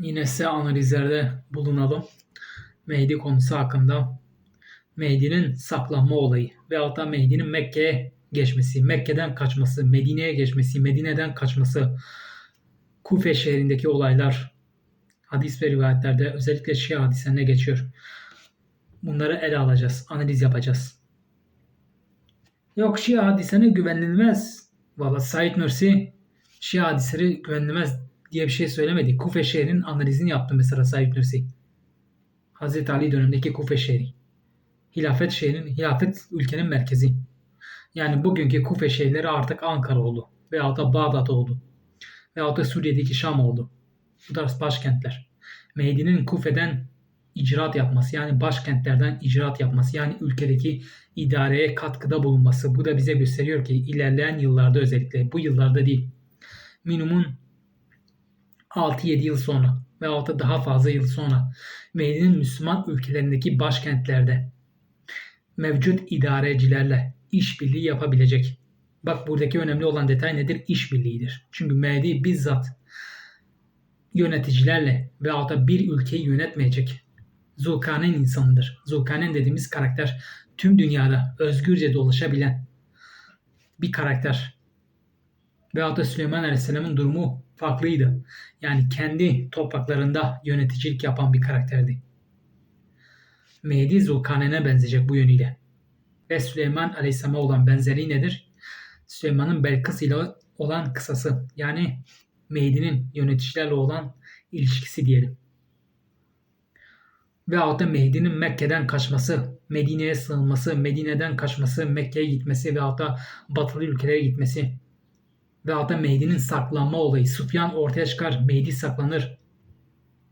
Yine size analizlerde bulunalım. Mehdi konusu hakkında. Mehdi'nin saklanma olayı veyahut da Mehdi'nin Mekke'ye geçmesi, Mekke'den kaçması, Medine'ye geçmesi, Medine'den kaçması, Kufe şehrindeki olaylar, hadis ve rivayetlerde özellikle Şia hadislerine geçiyor. Bunları ele alacağız, analiz yapacağız. Yok Şia hadislerine güvenilmez. Valla Said Nursi Şia hadisleri güvenilmez diye bir şey söylemedi. Kufe şehrinin analizini yaptı mesela Said Nursi. Hazreti Ali dönemindeki Kufe şehri. Hilafet şehrinin, hilafet ülkenin merkezi. Yani bugünkü Kufe şehirleri artık Ankara oldu. Veyahut da Bağdat oldu. Veyahut da Suriye'deki Şam oldu. Bu tarz başkentler. Mehdi'nin Kufe'den icraat yapması yani başkentlerden icraat yapması yani ülkedeki idareye katkıda bulunması bu da bize gösteriyor ki ilerleyen yıllarda özellikle bu yıllarda değil minimum 6-7 yıl sonra veyahut da daha fazla yıl sonra Mehdi'nin Müslüman ülkelerindeki başkentlerde mevcut idarecilerle işbirliği yapabilecek. Bak buradaki önemli olan detay nedir? İşbirliğidir. Çünkü Mehdi bizzat yöneticilerle veyahut da bir ülkeyi yönetmeyecek. Zulkarneyn insanıdır. Zulkarneyn dediğimiz karakter tüm dünyada özgürce dolaşabilen bir karakter. Veyahut da Süleyman Aleyhisselam'ın durumu farklıydı. Yani kendi topraklarında yöneticilik yapan bir karakterdi. Mehdi Zulkarneyn'e benzeyecek bu yönüyle. Ve Süleyman Aleyhisselam'a olan benzerliği nedir? Süleyman'ın Belkıs ile olan kısası. Yani Mehdi'nin yöneticilerle olan ilişkisi diyelim. Veyahut da Mehdi'nin Mekke'den kaçması, Medine'ye sığınması, Medine'den kaçması, Mekke'ye gitmesi veyahut da batılı ülkelere gitmesi veyahut da Mehdi'nin saklanma olayı. Sufyan ortaya çıkar, Mehdi saklanır.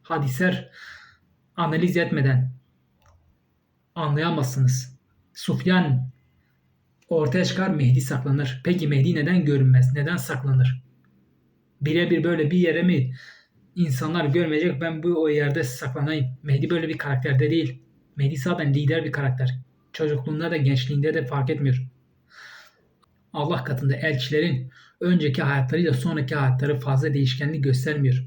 Hadisler analiz etmeden anlayamazsınız. Sufyan ortaya çıkar, Mehdi saklanır. Peki Mehdi neden görünmez? Neden saklanır? Birebir böyle bir yere mi insanlar görmeyecek ben bu o yerde saklanayım. Mehdi böyle bir karakterde değil. Mehdi zaten lider bir karakter. Çocukluğunda da gençliğinde de fark etmiyor. Allah katında elçilerin önceki hayatlarıyla sonraki hayatları fazla değişkenlik göstermiyor.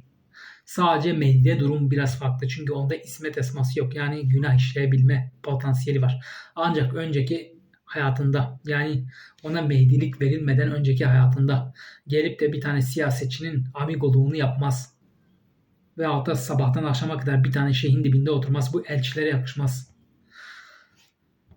Sadece Mehdi'de durum biraz farklı. Çünkü onda ismet esması yok. Yani günah işleyebilme potansiyeli var. Ancak önceki hayatında yani ona Mehdilik verilmeden önceki hayatında gelip de bir tane siyasetçinin amigoluğunu yapmaz. Ve da sabahtan akşama kadar bir tane şeyhin dibinde oturmaz. Bu elçilere yakışmaz.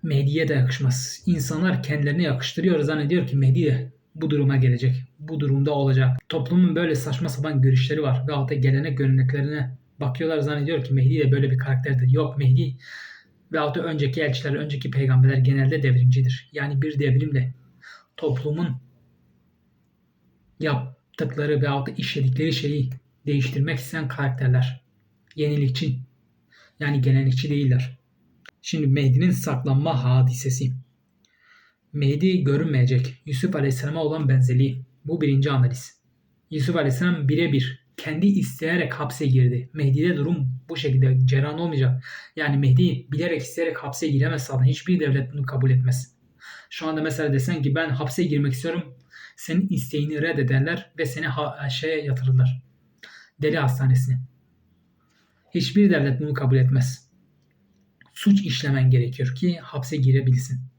Mehdi'ye de yakışmaz. İnsanlar kendilerine yakıştırıyor zannediyor ki Mehdi bu duruma gelecek. Bu durumda olacak. Toplumun böyle saçma sapan görüşleri var. Ve da gelenek göreneklerine bakıyorlar zannediyor ki Mehdi de böyle bir karakterdir. Yok Mehdi ve da önceki elçiler, önceki peygamberler genelde devrimcidir. Yani bir devrimle toplumun yaptıkları ve da işledikleri şeyi değiştirmek isteyen karakterler. Yenilikçi. Yani gelenekçi değiller. Şimdi Mehdi'nin saklanma hadisesi. Mehdi görünmeyecek. Yusuf Aleyhisselam'a olan benzerliği. Bu birinci analiz. Yusuf Aleyhisselam birebir kendi isteyerek hapse girdi. Mehdi'de durum bu şekilde ceran olmayacak. Yani Mehdi bilerek isteyerek hapse giremez zaten. Hiçbir devlet bunu kabul etmez. Şu anda mesela desen ki ben hapse girmek istiyorum. Senin isteğini reddederler ve seni ha- şeye yatırırlar. Deli hastanesine. Hiçbir devlet bunu kabul etmez. Suç işlemen gerekiyor ki hapse girebilsin.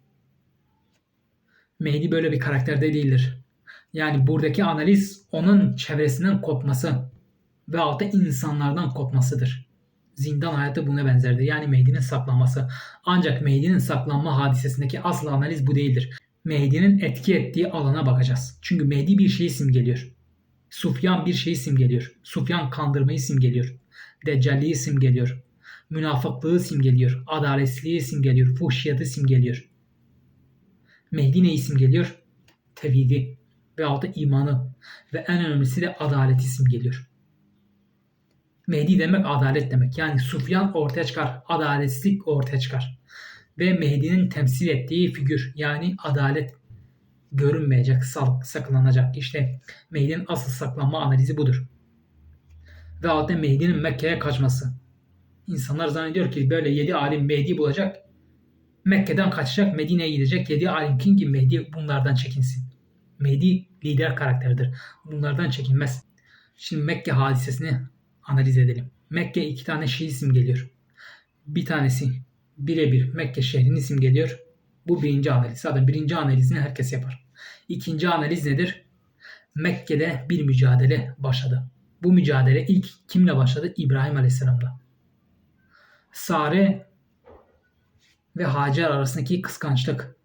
Mehdi böyle bir karakterde değildir. Yani buradaki analiz onun çevresinden kopması ve altı insanlardan kopmasıdır. Zindan hayatı buna benzerdir. Yani Mehdi'nin saklanması. Ancak Mehdi'nin saklanma hadisesindeki asıl analiz bu değildir. Mehdi'nin etki ettiği alana bakacağız. Çünkü Mehdi bir şeyi simgeliyor. Sufyan bir şeyi simgeliyor. Sufyan kandırmayı simgeliyor. Deccalliği simgeliyor. Münafıklığı simgeliyor. Adaletsizliği simgeliyor. Fuhşiyatı simgeliyor. Mehdi ne isim geliyor? Tevhidi veyahut da imanı ve en önemlisi de adalet isim geliyor. Mehdi demek adalet demek. Yani Sufyan ortaya çıkar. Adaletsizlik ortaya çıkar. Ve Mehdi'nin temsil ettiği figür yani adalet görünmeyecek, saklanacak. İşte Mehdi'nin asıl saklanma analizi budur. Ve hatta Mehdi'nin Mekke'ye kaçması. İnsanlar zannediyor ki böyle yedi alim Mehdi bulacak. Mekke'den kaçacak, Medine'ye gidecek. Yedi alim kim ki Mehdi bunlardan çekinsin. Mehdi lider karakterdir. Bunlardan çekinmez. Şimdi Mekke hadisesini analiz edelim. Mekke iki tane şehir isim geliyor. Bir tanesi birebir Mekke şehrinin isim geliyor. Bu birinci analiz. Zaten birinci analizini herkes yapar. İkinci analiz nedir? Mekke'de bir mücadele başladı. Bu mücadele ilk kimle başladı? İbrahim Aleyhisselam'la. Sare ve Hacer arasındaki kıskançlık.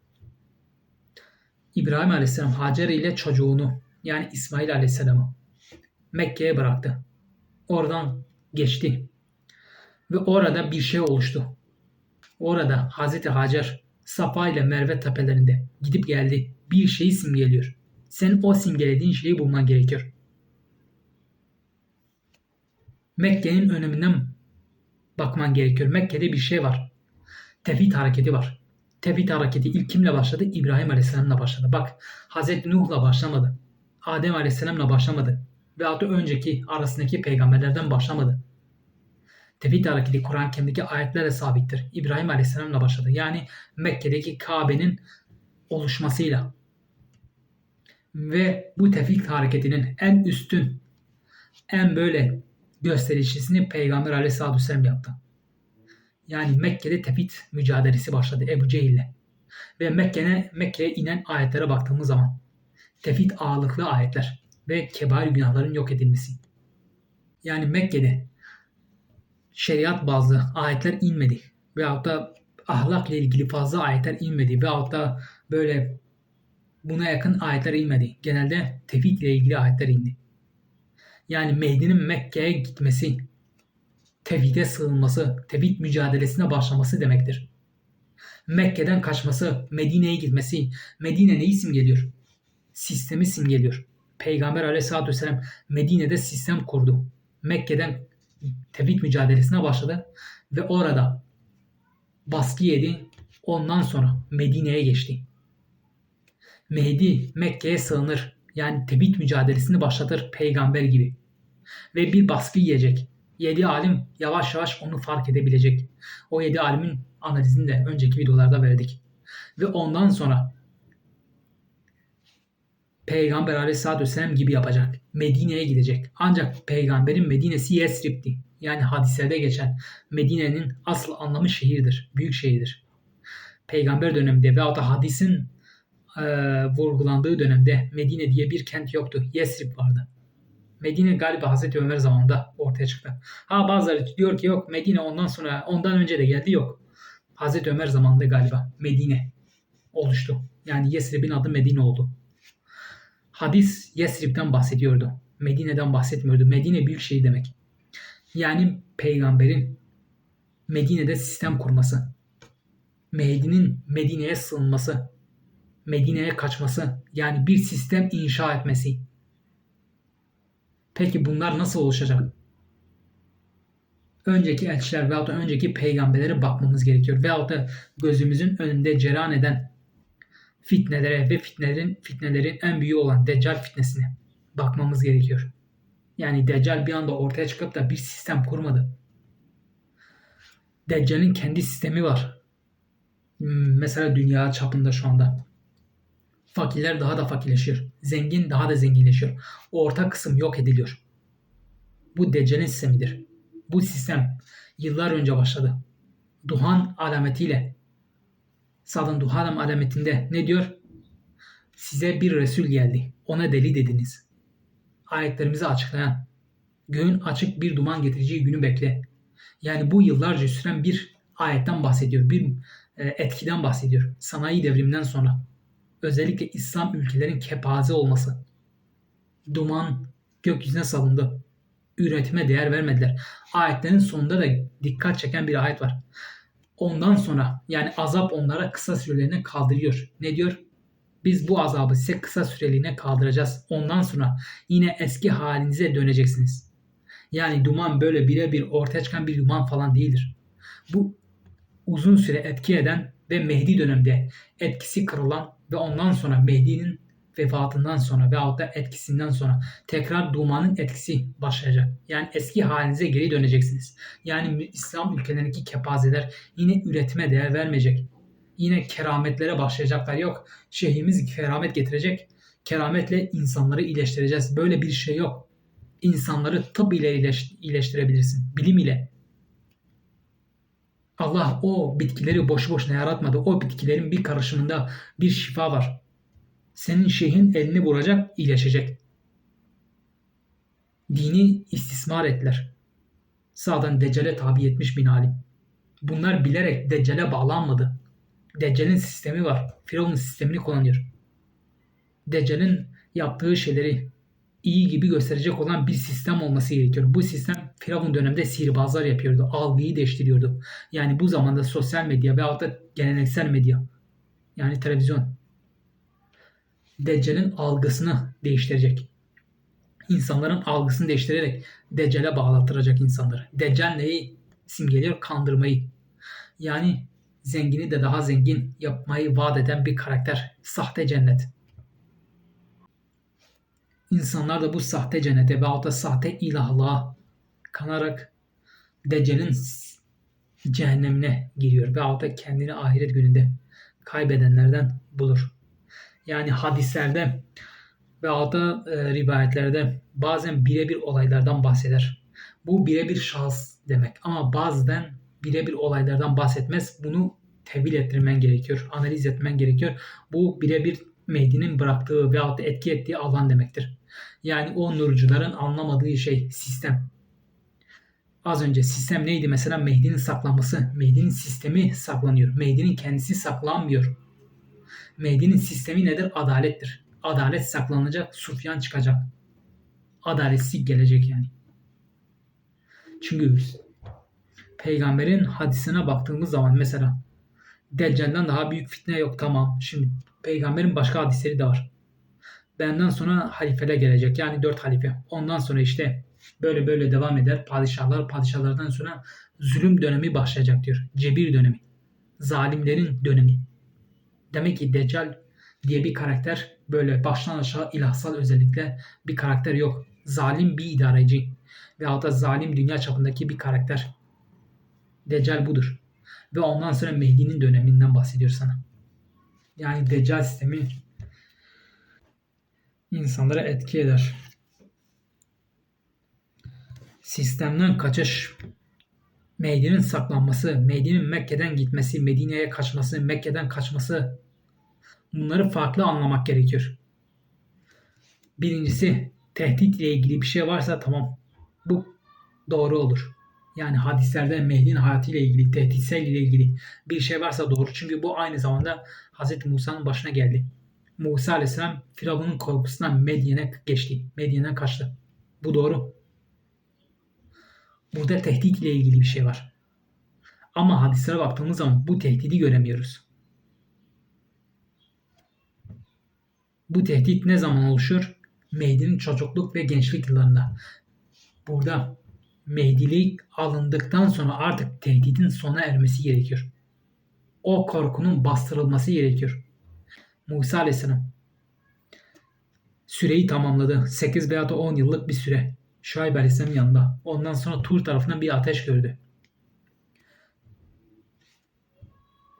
İbrahim Aleyhisselam Hacer ile çocuğunu yani İsmail Aleyhisselam'ı Mekke'ye bıraktı. Oradan geçti. Ve orada bir şey oluştu. Orada Hazreti Hacer Safa ile Merve tepelerinde gidip geldi. Bir şeyi simgeliyor. Sen o simgelediğin şeyi bulman gerekiyor. Mekke'nin öneminden bakman gerekiyor. Mekke'de bir şey var. Tevhid hareketi var. Tevhid hareketi ilk kimle başladı? İbrahim Aleyhisselam'la başladı. Bak Hazreti Nuh'la başlamadı. Adem Aleyhisselam'la başlamadı. Veyahut da önceki arasındaki peygamberlerden başlamadı. Tevhid hareketi Kur'an-ı Kerim'deki ayetlerle sabittir. İbrahim Aleyhisselam'la başladı. Yani Mekke'deki Kabe'nin oluşmasıyla. Ve bu tevhid hareketinin en üstün, en böyle gösterişlisini Peygamber Aleyhisselatü Vesselam yaptı. Yani Mekke'de tevhid mücadelesi başladı Ebu Cehil'le. Ve Mekke'ne Mekke'ye inen ayetlere baktığımız zaman tevhid ağırlıklı ayetler ve kebair günahların yok edilmesi. Yani Mekke'de şeriat bazlı ayetler inmedi. Veyahut da ahlakla ilgili fazla ayetler inmedi. Veyahut da böyle buna yakın ayetler inmedi. Genelde tevhid ile ilgili ayetler indi. Yani Mehdi'nin Mekke'ye gitmesi, tevhide sığınması, tevhid mücadelesine başlaması demektir. Mekke'den kaçması, Medine'ye gitmesi, Medine ne isim geliyor? Sistemi simgeliyor. Peygamber aleyhissalatü vesselam Medine'de sistem kurdu. Mekke'den tevhid mücadelesine başladı ve orada baskı yedi. Ondan sonra Medine'ye geçti. Mehdi Mekke'ye sığınır. Yani tevhid mücadelesini başlatır peygamber gibi. Ve bir baskı yiyecek. Yedi alim yavaş yavaş onu fark edebilecek. O yedi alimin analizini de önceki videolarda verdik. Ve ondan sonra Peygamber aleyhissalatü vesselam gibi yapacak. Medine'ye gidecek. Ancak peygamberin Medine'si Yesrib'ti. Yani hadislerde geçen Medine'nin asıl anlamı şehirdir. Büyük şehirdir. Peygamber döneminde veyahut da hadisin e, vurgulandığı dönemde Medine diye bir kent yoktu. Yesrib vardı. Medine galiba Hazreti Ömer zamanında ortaya çıktı. Ha bazıları diyor ki yok Medine ondan sonra ondan önce de geldi yok. Hazreti Ömer zamanında galiba Medine oluştu. Yani Yesrib'in adı Medine oldu. Hadis Yesrib'den bahsediyordu. Medine'den bahsetmiyordu. Medine büyük şey demek. Yani peygamberin Medine'de sistem kurması. Mehdi'nin Medine'ye sığınması. Medine'ye kaçması. Yani bir sistem inşa etmesi. Peki bunlar nasıl oluşacak? Önceki elçiler veyahut da önceki peygamberlere bakmamız gerekiyor. Veyahut da gözümüzün önünde cereyan eden fitnelere ve fitnelerin fitnelerin en büyüğü olan Deccal fitnesine bakmamız gerekiyor. Yani Deccal bir anda ortaya çıkıp da bir sistem kurmadı. Deccal'in kendi sistemi var. Hmm, mesela dünya çapında şu anda. Fakirler daha da fakirleşiyor. Zengin daha da zenginleşiyor. Orta kısım yok ediliyor. Bu Deccal'in sistemidir. Bu sistem yıllar önce başladı. Duhan alametiyle Sadın Duhanım alametinde ne diyor? Size bir Resul geldi. Ona deli dediniz. Ayetlerimizi açıklayan, göğün açık bir duman getireceği günü bekle. Yani bu yıllarca süren bir ayetten bahsediyor. Bir e, etkiden bahsediyor. Sanayi devriminden sonra. Özellikle İslam ülkelerin kepaze olması. Duman gökyüzüne salındı. Üretime değer vermediler. Ayetlerin sonunda da dikkat çeken bir ayet var. Ondan sonra yani azap onlara kısa süreliğine kaldırıyor. Ne diyor? Biz bu azabı size kısa süreliğine kaldıracağız. Ondan sonra yine eski halinize döneceksiniz. Yani duman böyle birebir ortaya çıkan bir duman falan değildir. Bu uzun süre etki eden ve Mehdi dönemde etkisi kırılan ve ondan sonra Mehdi'nin vefatından sonra veyahut da etkisinden sonra tekrar dumanın etkisi başlayacak. Yani eski halinize geri döneceksiniz. Yani İslam ülkelerindeki kepazeler yine üretime değer vermeyecek. Yine kerametlere başlayacaklar. Yok şeyhimiz keramet getirecek. Kerametle insanları iyileştireceğiz. Böyle bir şey yok. insanları tıp ile iyileş- iyileştirebilirsin. Bilim ile. Allah o bitkileri boşu boşuna yaratmadı. O bitkilerin bir karışımında bir şifa var. Senin şeyhin elini vuracak, iyileşecek. Dini istismar ettiler. Sağdan Deccal'e tabi etmiş bin alim. Bunlar bilerek Deccal'e bağlanmadı. Deccal'in sistemi var. Firavun'un sistemini kullanıyor. Deccal'in yaptığı şeyleri iyi gibi gösterecek olan bir sistem olması gerekiyor. Bu sistem Firavun döneminde sihirbazlar yapıyordu. Algıyı değiştiriyordu. Yani bu zamanda sosyal medya veyahut da geleneksel medya yani televizyon Deccal'in algısını değiştirecek. İnsanların algısını değiştirerek Deccal'e bağlattıracak insanları. Deccal neyi simgeliyor? Kandırmayı. Yani zengini de daha zengin yapmayı vaat eden bir karakter. Sahte cennet. İnsanlar da bu sahte cennete veyahut da sahte ilahlığa kanarak Deccal'in cehennemine giriyor veyahut da kendini ahiret gününde kaybedenlerden bulur. Yani hadislerde veyahut da e, rivayetlerde bazen birebir olaylardan bahseder. Bu birebir şahıs demek ama bazen birebir olaylardan bahsetmez. Bunu tevil ettirmen gerekiyor, analiz etmen gerekiyor. Bu birebir Mehdi'nin bıraktığı veyahut da etki ettiği alan demektir. Yani o nurcuların anlamadığı şey sistem. Az önce sistem neydi? Mesela Mehdi'nin saklanması. Mehdi'nin sistemi saklanıyor. Mehdi'nin kendisi saklanmıyor. Mehdi'nin sistemi nedir? Adalettir. Adalet saklanacak, Sufyan çıkacak. Adaletsiz gelecek yani. Çünkü peygamberin hadisine baktığımız zaman mesela Deccal'den daha büyük fitne yok tamam. Şimdi peygamberin başka hadisleri de var. Benden sonra halifeler gelecek. Yani dört halife. Ondan sonra işte böyle böyle devam eder. Padişahlar, padişahlardan sonra zulüm dönemi başlayacak diyor. Cebir dönemi. Zalimlerin dönemi. Demek ki Deccal diye bir karakter böyle baştan aşağı ilahsal özellikle bir karakter yok. Zalim bir idareci veyahut da zalim dünya çapındaki bir karakter. Deccal budur. Ve ondan sonra Mehdi'nin döneminden bahsediyor sana. Yani Deccal sistemi insanlara etki eder. Sistemden kaçış, Mehdi'nin saklanması, Mehdi'nin Mekke'den gitmesi, Medine'ye kaçması, Mekke'den kaçması bunları farklı anlamak gerekiyor. Birincisi tehdit ile ilgili bir şey varsa tamam bu doğru olur. Yani hadislerde Mehdi'nin hayatıyla ilgili, tehditsel ile ilgili bir şey varsa doğru. Çünkü bu aynı zamanda Hz. Musa'nın başına geldi. Musa Aleyhisselam Firavun'un korkusundan Medyen'e geçti. Medyen'e kaçtı. Bu doğru. Burada tehdit ile ilgili bir şey var. Ama hadislere baktığımız zaman bu tehdidi göremiyoruz. Bu tehdit ne zaman oluşur? Mehdi'nin çocukluk ve gençlik yıllarında. Burada Mehdilik alındıktan sonra artık tehdidin sona ermesi gerekiyor. O korkunun bastırılması gerekiyor. Musa Aleyhisselam süreyi tamamladı. 8 veya da 10 yıllık bir süre. Şuayb Aleyhisselam yanında. Ondan sonra Tur tarafından bir ateş gördü.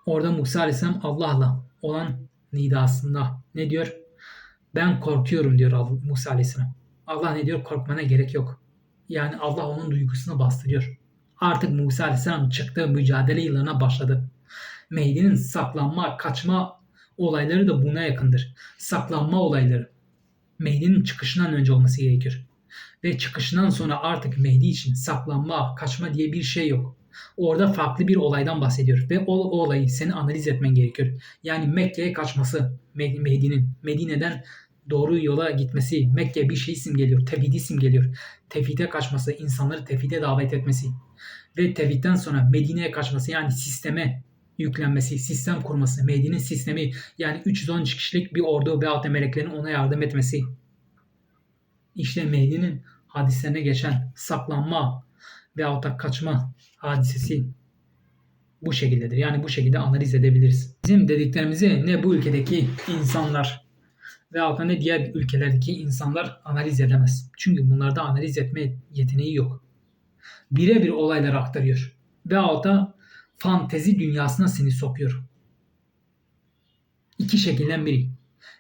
Orada Musa Aleyhisselam Allah'la olan nidasında ne diyor? Ben korkuyorum diyor Musa Aleyhisselam. Allah ne diyor? Korkmana gerek yok. Yani Allah onun duygusunu bastırıyor. Artık Musa Aleyhisselam çıktığı mücadele yıllarına başladı. Mehdi'nin saklanma, kaçma olayları da buna yakındır. Saklanma olayları. Mehdi'nin çıkışından önce olması gerekiyor. Ve çıkışından sonra artık Mehdi için saklanma, kaçma diye bir şey yok. Orada farklı bir olaydan bahsediyor ve o, o olayı seni analiz etmen gerekiyor. Yani Mekke'ye kaçması Me- Mehdi'nin, Medine'den doğru yola gitmesi, Mekke bir şey simgeliyor, tevhidi simgeliyor. Tevhide kaçması, insanları tevhide davet etmesi ve tevhidden sonra Medine'ye kaçması yani sisteme yüklenmesi, sistem kurması, Mehdi'nin sistemi yani 310 kişilik bir ordu veyahut da meleklerin ona yardım etmesi. İşte Mehdi'nin hadislerine geçen saklanma veyahut da kaçma hadisesi bu şekildedir. Yani bu şekilde analiz edebiliriz. Bizim dediklerimizi ne bu ülkedeki insanlar veyahut da ne diğer ülkelerdeki insanlar analiz edemez. Çünkü bunlarda analiz etme yeteneği yok. Birebir olayları aktarıyor. Veyahut da fantezi dünyasına seni sokuyor. İki şekilden biri.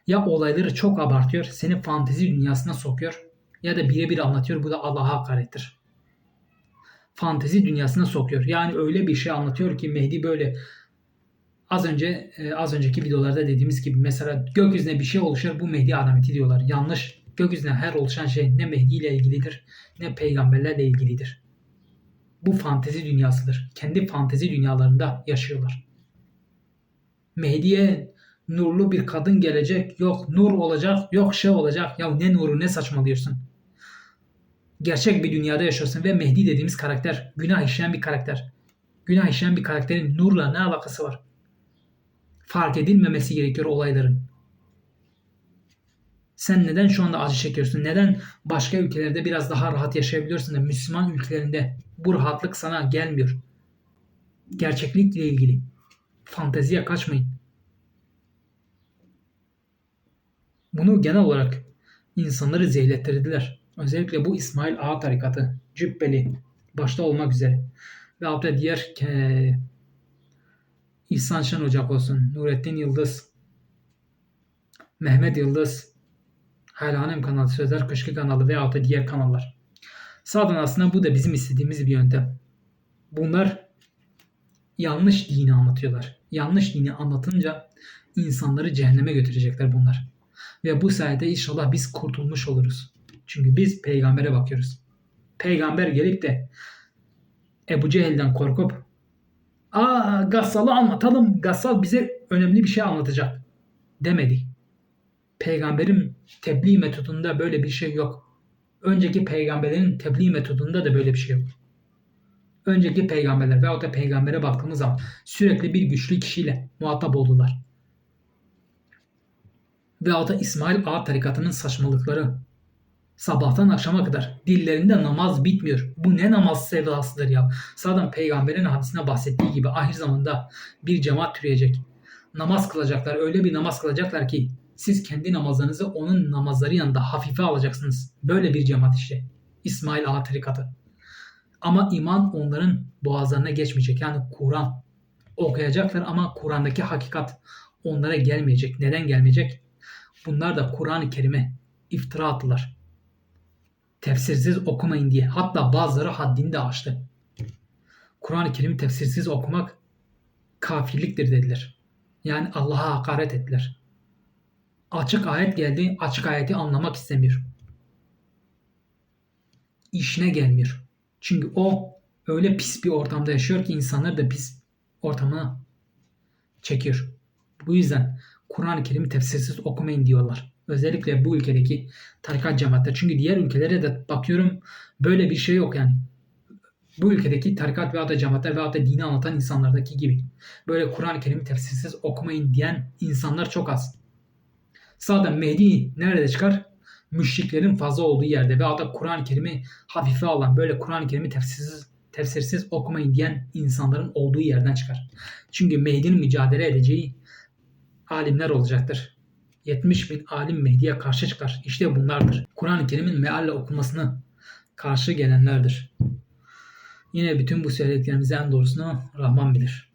Ya olayları çok abartıyor, seni fantezi dünyasına sokuyor. ya da birebir anlatıyor. Bu da Allah'a hakarettir. Fantezi dünyasına sokuyor. Yani öyle bir şey anlatıyor ki Mehdi böyle az önce e, az önceki videolarda dediğimiz gibi mesela gökyüzüne bir şey oluşur bu Mehdi alameti diyorlar. Yanlış. Gökyüzüne her oluşan şey ne Mehdi ile ilgilidir ne peygamberlerle ilgilidir. Bu fantezi dünyasıdır. Kendi fantezi dünyalarında yaşıyorlar. Mehdi'ye nurlu bir kadın gelecek. Yok nur olacak. Yok şey olacak. Ya ne nuru ne saçmalıyorsun. Gerçek bir dünyada yaşıyorsun ve Mehdi dediğimiz karakter günah işleyen bir karakter. Günah işleyen bir karakterin nurla ne alakası var? Fark edilmemesi gerekiyor olayların. Sen neden şu anda acı çekiyorsun? Neden başka ülkelerde biraz daha rahat yaşayabiliyorsun da Müslüman ülkelerinde bu rahatlık sana gelmiyor? Gerçeklikle ilgili. Fanteziye kaçmayın. Bunu genel olarak insanları zehirlettirdiler. Özellikle bu İsmail Ağa tarikatı, Cübbeli başta olmak üzere ve hatta diğer e, İhsan Şen Ocak olsun, Nurettin Yıldız, Mehmet Yıldız, Hayranem kanalı, Sözler Kışkı kanalı veya da diğer kanallar. Sağdan aslında bu da bizim istediğimiz bir yöntem. Bunlar yanlış dini anlatıyorlar. Yanlış dini anlatınca insanları cehenneme götürecekler bunlar. Ve bu sayede inşallah biz kurtulmuş oluruz. Çünkü biz peygambere bakıyoruz. Peygamber gelip de Ebu Cehil'den korkup Aa Gassal'ı anlatalım. Gassal bize önemli bir şey anlatacak demedi. Peygamberin tebliğ metodunda böyle bir şey yok. Önceki peygamberlerin tebliğ metodunda da böyle bir şey yok. Önceki peygamberler veyahut da peygambere baktığımız zaman sürekli bir güçlü kişiyle muhatap oldular. Veyahut da İsmail Ağa tarikatının saçmalıkları. Sabahtan akşama kadar dillerinde namaz bitmiyor. Bu ne namaz sevdasıdır ya. Zaten peygamberin hadisine bahsettiği gibi ahir zamanda bir cemaat türeyecek. Namaz kılacaklar. Öyle bir namaz kılacaklar ki siz kendi namazlarınızı onun namazları yanında hafife alacaksınız. Böyle bir cemaat işte. İsmail Ağa tarikatı. Ama iman onların boğazlarına geçmeyecek. Yani Kur'an okuyacaklar ama Kur'an'daki hakikat onlara gelmeyecek. Neden gelmeyecek? Bunlar da Kur'an-ı Kerim'e iftira attılar. Tefsirsiz okumayın diye. Hatta bazıları haddini de aştı. Kur'an-ı Kerim'i tefsirsiz okumak kafirliktir dediler. Yani Allah'a hakaret ettiler. Açık ayet geldi, açık ayeti anlamak istemiyor. İşine gelmiyor. Çünkü o öyle pis bir ortamda yaşıyor ki insanlar da pis ortamına çekiyor. Bu yüzden Kur'an-ı Kerim'i tefsirsiz okumayın diyorlar. Özellikle bu ülkedeki tarikat cemaatler. Çünkü diğer ülkelere de bakıyorum böyle bir şey yok yani. Bu ülkedeki tarikat veya da cemaatler veya da dini anlatan insanlardaki gibi. Böyle Kur'an-ı Kerim'i tefsirsiz okumayın diyen insanlar çok az. Sağda Mehdi nerede çıkar? Müşriklerin fazla olduğu yerde veya da Kur'an-ı Kerim'i hafife alan böyle Kur'an-ı Kerim'i tefsirsiz tefsirsiz okumayın diyen insanların olduğu yerden çıkar. Çünkü Mehdi'nin mücadele edeceği alimler olacaktır. 70 bin alim Mehdi'ye karşı çıkar. İşte bunlardır. Kur'an-ı Kerim'in mealle okunmasını karşı gelenlerdir. Yine bütün bu söylediklerimizi en doğrusunu Rahman bilir.